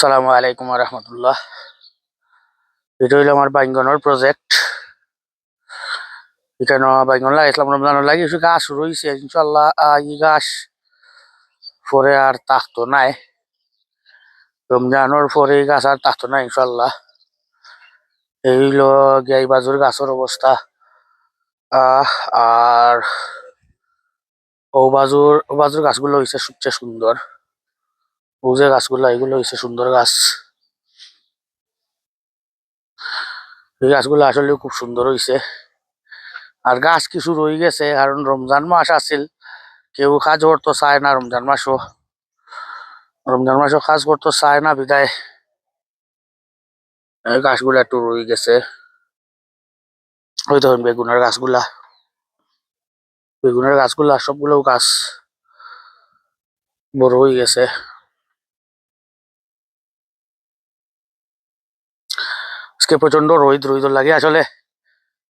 আসসালামু আলাইকুম রহমতুল্লাহ এটা হইল আমার বাইঙ্গনের প্রজেক্ট এখানে বাইঙ্গন লাগাইছিলাম রমজানের লাগে কিছু গাছ রয়েছে ইনশাল্লাহ এই গাছ। পরে আর তাকতো নাই। রমজানের পরে এই গাছ আর তাকতো নাই ইনশাল্লাহ এই হইল গাই বাজুর গাছের অবস্থা। আর ও বাজুর বাজুর গাছগুলো হয়েছে সবচেয়ে সুন্দর। যে গাছগুলো, এগুলো হয়েছে সুন্দর গাছ। এই গাছগুলো আসলে খুব সুন্দর হয়েছে আর গাছ কিছু রয়ে গেছে, কারণ রমজান মাস আছিল। কেউ কাজ করতে চায় না রমজান মাসও। রমজান মাসও কাজ করতে চায় না বিদায়। গাছগুলো একটু রয়ে গেছে। ওই ধরুন বেগুনের গাছগুলা। বেগুনের গাছগুলা সবগুলো গাছ বড় হয়ে গেছে। আজকে প্রচণ্ড রোহিত রোদ লাগে। আসলে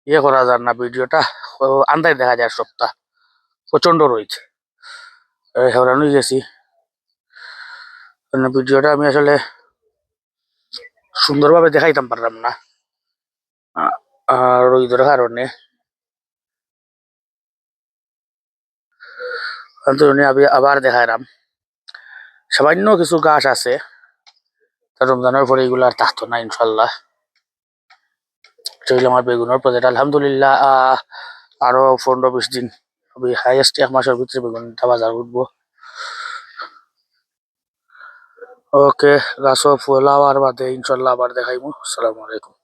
ইয়ে করা যায় না ভিডিওটা। আন্দাজ দেখা যায় সপ্তাহ। প্রচণ্ড রোহিত। হেরান হয়ে গেছি। কারণ ভিডিওটা আমি আসলে সুন্দরভাবে দেখাইতাম পারলাম না। রোদের কারণে। আমি আবার দেখাইলাম। সামান্য কিছু গাছ আছে। রমজানের পরে এগুলো আর থাকতো না, ইনশাল্লাহ। চলে আমার বেগুনের প্রজেক্ট আলহামদুলিল্লাহ আরও পনেরো বিশ দিন হাইয়েস্ট এক মাসের ভিতরে বেগুনটা বাজার উঠবো ওকে গাছও আবার বাদে ইনশাল্লাহ আবার দেখাইবো আসসালামু আলাইকুম।